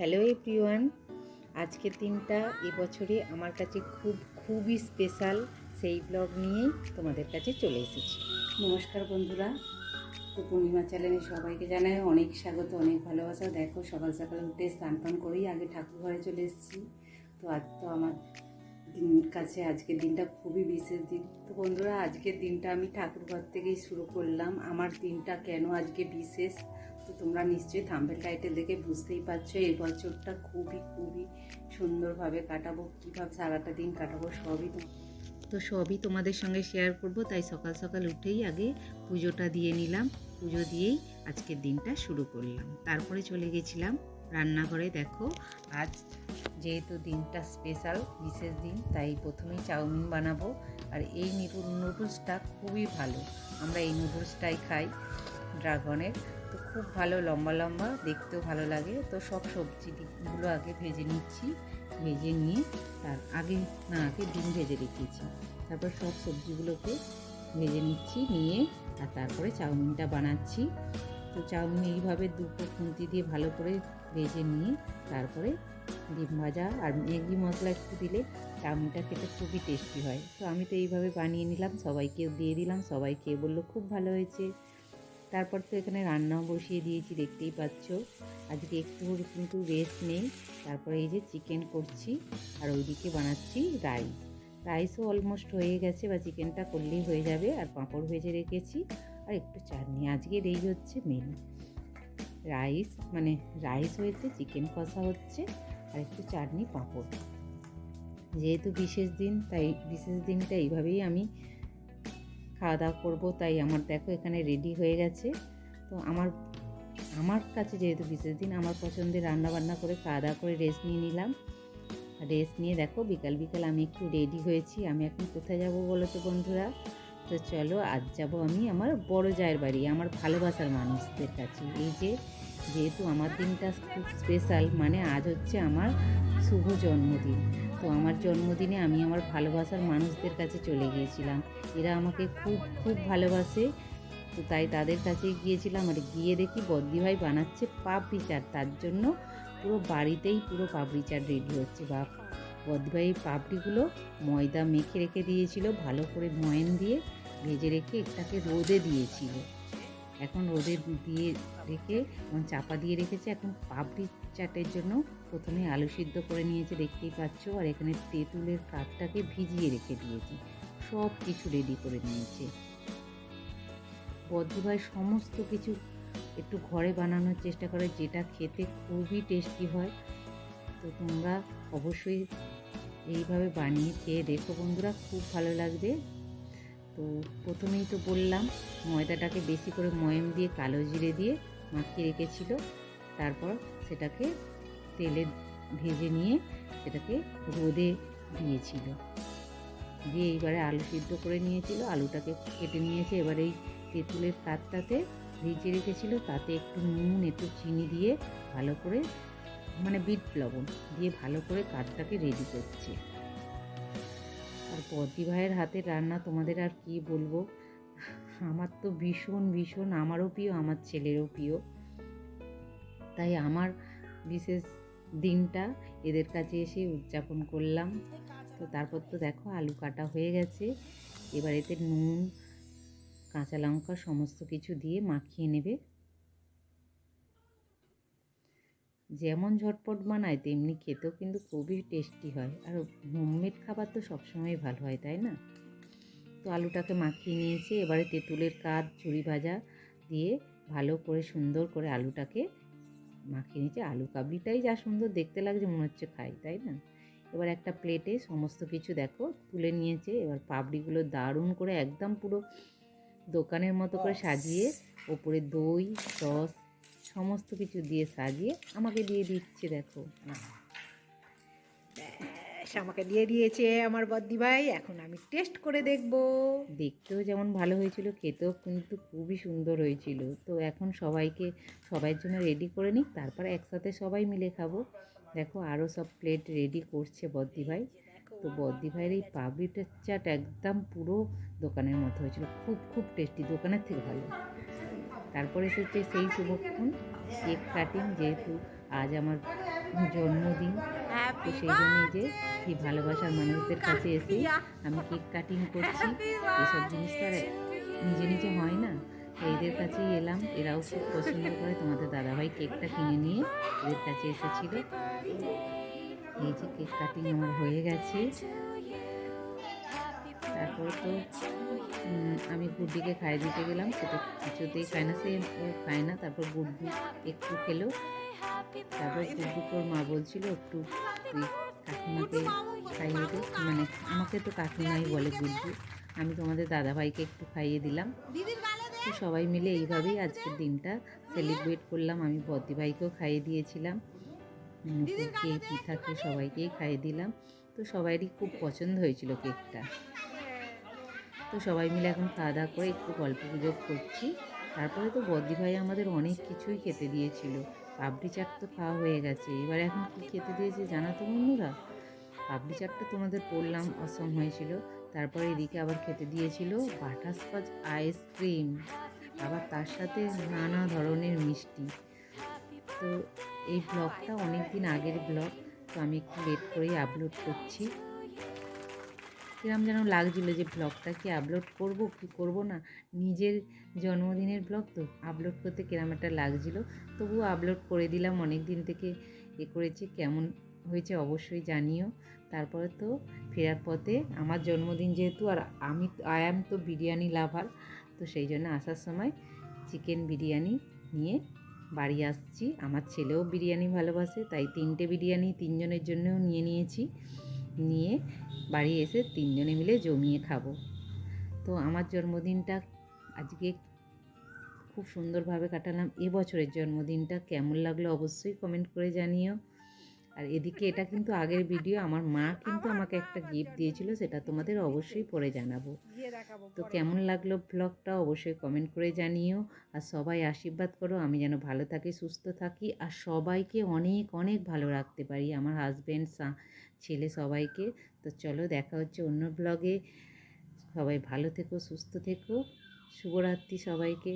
Hello everyone, আজকের দিনটা এবছরে আমার কাছে খুব, খুবই স্পেশাল সেই ব্লগ নিয়েই তোমাদের কাছে চলে এসেছি। নমস্কার বন্ধুরা তো পূর্ণিমা চ্যানেলে সবাইকে জানাই অনেক স্বাগত, অনেক ভালোবাসা। দেখো, সকাল সকাল উঠে স্নান পান করেই আগে ঠাকুর ঘরে চলে এসেছি। তো আজ তো আমার কাছে আজকের দিনটা খুবই বিশেষ দিন। তো বন্ধুরা, আজকের দিনটা আমি ঠাকুর ঘর থেকেই শুরু করলাম। আমার দিনটা কেন আজকে বিশেষ? তো তোমরা নিশ্চয়ই থাম্বেল টাইটেল দেখে বুঝতেই পারছ, এই বছরটা খুবই খুবই সুন্দরভাবে কাটাবো। কীভাবে সারাটা দিন কাটাবো সবই তো তো সবই তোমাদের সঙ্গে শেয়ার করব, তাই সকাল সকাল উঠেই আগে পুজোটা দিয়ে নিলাম। পুজো দিয়েই আজকের দিনটা শুরু করলাম। তারপরে চলে গেছিলাম রান্নাঘরে। দেখো, আজ যেহেতু দিনটা স্পেশাল বিশেষ দিন, তাই প্রথমেই চাউমিন বানাবো। আর এই নুডলসটা খুবই ভালো। আমরা এই নুডলসটাই খাই। ড্রাগনের। তো খুব ভালো, লম্বা লম্বা, দেখতেও ভালো লাগে। তো সব সবজিগুলো আগে ভেজে নিচ্ছি, ভেজে নিয়ে তার আগে না, আগে ডিম ভেজে রেখেছি। তারপর সব সবজিগুলোকে ভেজে নিচ্ছি, নিয়ে আর তারপরে চাউমিনটা বানাচ্ছি। তো চাউমিন এইভাবে দুটো খুন্তি দিয়ে ভালো করে ভেজে নিয়ে তারপরে ডিম ভাজা আর ম্যাগি মশলা একটু দিলে চাউমিনটা খেতে খুবই টেস্টি হয়। তো আমি তো এইভাবে বানিয়ে নিলাম সবাইকে দিয়ে দিলাম, সবাই খেয়ে বলল, খুব ভালো হয়েছে। তারপর তো এখানে রান্নাও বসিয়ে দিয়েছি, দেখতেই পাচ্ছ। আজকে একটু কিন্তু রেস্ট নেই। তারপরে এই যে চিকেন করছি, আর ওইদিকে বানাচ্ছি রাইস রাইসও অলমোস্ট হয়ে গেছে, বা চিকেনটা করলেই হয়ে যাবে। আর পাঁপড় ভেজে রেখেছি, আর একটু চাটনি। আজকের এই হচ্ছে মেনু রাইস মানে রাইস হয়েছে চিকেন কষা হচ্ছে, আর একটু চাটনি পাঁপড়। যেহেতু বিশেষ দিন, তাই বিশেষ দিনটা এইভাবেই আমি খাওয়া দাওয়া করব, তাই আমার দেখো এখানে রেডি হয়ে গেছে। তো আমার আমার কাছে যেহেতু বিশেষ দিন, আমার পছন্দের রান্না বান্না করে খাওয়া দাওয়া করে রেস্ট নিয়ে নিলাম। রেস্ট নিয়ে দেখো বিকাল বিকাল আমি একটু রেডি হয়েছি। আমি এখন কোথায় যাব বলো তো বন্ধুরা? তো চলো আজ যাব আমি আমার বড় জায়ের বাড়ি, আমার ভালোবাসার মানুষদের কাছে। এই যে, যেহেতু আমার দিনটা খুব স্পেশাল মানে আজ হচ্ছে আমার শুভ জন্মদিন। তো আমার জন্মদিনে আমি আমার ভালোবাসার মানুষদের কাছে চলে গিয়েছিলাম। এরা আমাকে খুব খুব ভালোবাসে। তো তাই তাদের কাছে গিয়েছিলাম। আর গিয়ে দেখি বদ্দি ভাই বানাচ্ছে পাপড়ি চাট তার জন্য পুরো বাড়িতেই পুরো পাপড়ি চাট রেডি হচ্ছে। বা বদ্দি ভাই পাপড়িগুলো ময়দা মেখে রেখে দিয়েছিল, ভালো করে ময়ন দিয়ে ভেজে রেখে একটাকে রোদে দিয়েছিল। এখন রোদে দিয়ে রেখে চাপা দিয়ে রেখেছে। এখন পাপড়ি চাটের জন্য প্রথমে আলু সিদ্ধ করে নিয়েছে, দেখতেই পাচ্ছ। আর এখানে তেঁতুলের কাঠটাকে ভিজিয়ে রেখে দিয়েছি। সব কিছু রেডি করে নিয়েছে। বদ্রভাই সমস্ত কিছু একটু ঘরে বানানোর চেষ্টা করে, যেটা খেতে খুবই টেস্টি হয়। তো তোমরা অবশ্যই এইভাবে বানিয়ে খেয়ে দেখো বন্ধুরা, খুব ভালো লাগবে। তো প্রথমেই তো বললাম, ময়দাটাকে বেশি করে ময়ম দিয়ে কালো জিরে দিয়ে মাখিয়ে রেখেছিল। তারপর সেটাকে তেলে ভেজে নিয়ে সেটাকে রোদে দিয়েছিল। দিয়ে এইবারে আলু সিদ্ধ করে নিয়েছিল। আলুটাকে কেটে নিয়েছে। এবার এই তেঁতুলের তারটাতে ভিজিয়ে রেখেছিল। তাতে একটু নুন, একটু চিনি দিয়ে ভালো করে মানে বিট লবণ দিয়ে ভালো করে কাঠটাকে রেডি করছে। আর পদ্দি ভাইয়ের হাতের রান্না তোমাদের আর কি বলব? আমার তো ভীষণ ভীষণ আমারও প্রিয়, আমার ছেলেরও প্রিয়। তাই আমার বিশেষ দিনটা এদের কাছে এসে উদযাপন করলাম। তো তারপর তো দেখো আলু কাটা হয়ে গেছে। এবার এতে নুন, কাঁচা লঙ্কা সমস্ত কিছু দিয়ে মাখিয়ে নেবে। যেমন ঝটপট বানায়, তেমনি খেতেও কিন্তু খুবই টেস্টি হয়। আর হোমমেড খাবার তো সবসময় ভালো হয়, তাই না? তো আলুটাকে মাখিয়ে নিয়েছি। এবারে তেঁতুলের কাঠ চুরি ভাজা দিয়ে ভালো করে সুন্দর করে আলুটাকে মাখিয়ে নিয়েছি। আলু কাবলিটাই যা সুন্দর দেখতে লাগছে মনে হচ্ছে খাই তাই না? এবার একটা প্লেটে সমস্ত কিছু দেখো তুলে নিয়েছে। এবার পাপড়িগুলো দারুণ করে একদম পুরো দোকানের মতো করে সাজিয়ে ওপরে দই সস সমস্ত কিছু দিয়ে সাজিয়ে আমাকে দিয়ে দিচ্ছে দেখো। আমাকে দিয়ে দিয়েছে আমার বদ্দি ভাই, এখন আমি টেস্ট করে দেখব। দেখতেও যেমন ভালো হয়েছিল, খেতেও কিন্তু খুবই সুন্দর হয়েছিল। তো এখন সবাইকে সবার জন্য রেডি করে নিই তারপরে একসাথে সবাই মিলে খাব। দেখো আরও সব প্লেট রেডি করছে বদ্দি ভাই। তো বদ্দি ভাইয়ের এই পাবড়িটা চাট একদম পুরো দোকানের মতো হয়েছিল, খুব খুব টেস্টি দোকানের থেকে ভালো। তারপরে এসেছে সেই শুভক্ষণ কেক কাটিং যেহেতু আজ আমার জন্মদিন তো সেই জন্য যে এই ভালোবাসার মানুষদের কাছে এসে আমি কেক কাটিং করছি। এসব জিনিস তো নিজে নিজে হয় না। তো এদের কাছেই এলাম। এরাও খুব পছন্দ করে তোমাদের দাদাভাই কেকটা কিনে নিয়ে এদের কাছে এসেছিল। এই যে কেক কাটিং আমার হয়ে গেছে। তারপর তো আমি গুড্ডিকে খাইয়ে দিতে গেলাম। সেটা কিছুতেই খায় না সে খায় না। তারপর গুড্ডু একটু খেলো। তারপর গুড্ডুকে মা বলছিল একটু কাকিমাকে খাইয়ে দে মানে আমাকে তো কাকিমাই বলে গুড্ডু আমি তোমাদের দাদাভাইকে একটু খাইয়ে দিলাম। তো সবাই মিলে এইভাবেই আজকের দিনটা সেলিব্রেট করলাম। আমি বদ্দি ভাইকেও খাইয়ে দিয়েছিলাম। নুপুরকে পিঠাকে সবাইকেই খাইয়ে দিলাম। তো সবাইরই খুব পছন্দ হয়েছিল কেকটা তো সবাই মিলে এখন খাওয়া দাওয়া করে একটু গল্প গুজব করছি। তারপরে তো বদ্দি ভাই আমাদের অনেক কিছুই খেতে দিয়েছিল। পাপড়ি চাট তো খাওয়া হয়ে গেছে। এবার এখন কি খেতে দিয়েছে জানা তো বন্ধুরা? পাপড়ি চাটটা তোমাদের পড়লাম অসম হয়েছিল। তারপরে এদিকে আবার খেতে দিয়েছিল বাটারস্কচ আইসক্রিম আবার তার সাথে নানা ধরনের মিষ্টি। তো এই ব্লগটা অনেক দিন আগের ব্লগ তো আমি একটু লেট করেই আপলোড করছি। কিরম যেন লাগছিল যে ব্লগটা কি আপলোড করব, কি করব না? নিজের জন্মদিনের ব্লগ তো আপলোড করতে কিরম একটা লাগছিল? তবুও আপলোড করে দিলাম অনেক দিন থেকে এ করেছি, কেমন হয়েছে অবশ্যই জানিও। তারপরে তো ফেরার পথে আমার জন্মদিন যেহেতু, আর আমি আই অ্যাম তো বিরিয়ানি লাভার তো সেই জন্য আসার সময় চিকেন বিরিয়ানি নিয়ে বাড়ি আসছি। আমার ছেলেও বিরিয়ানি ভালোবাসে, তাই তিনটে বিরিয়ানি তিনজনের জন্যও নিয়ে নিয়েছি। নিয়ে বাড়ি এসে তিনজনে মিলে জমিয়ে খাব। তো আমার জন্মদিনটা আজকে খুব সুন্দরভাবে কাটালাম। এবছরের জন্মদিনটা কেমন লাগল অবশ্যই কমেন্ট করে জানিও। আর এদিকে এটা কিন্তু আগের ভিডিও আমার মা কিন্তু আমাকে একটা গিফট দিয়েছিল সেটা তোমাদের অবশ্যই পরে জানাব। তো কেমন লাগল ব্লগটা অবশ্যই কমেন্ট করে জানিও। আর সবাই আশীর্বাদ করো আমি যেন ভালো থাকি সুস্থ থাকি আর সবাইকে অনেক অনেক ভালো রাখতে পারি আমার হাজব্যান্ড ছেলে সবাইকে। তো চলো দেখা হচ্ছে অন্য ব্লগে সবাই ভালো থেকো সুস্থ থেকো। শুভরাত্রি সবাইকে।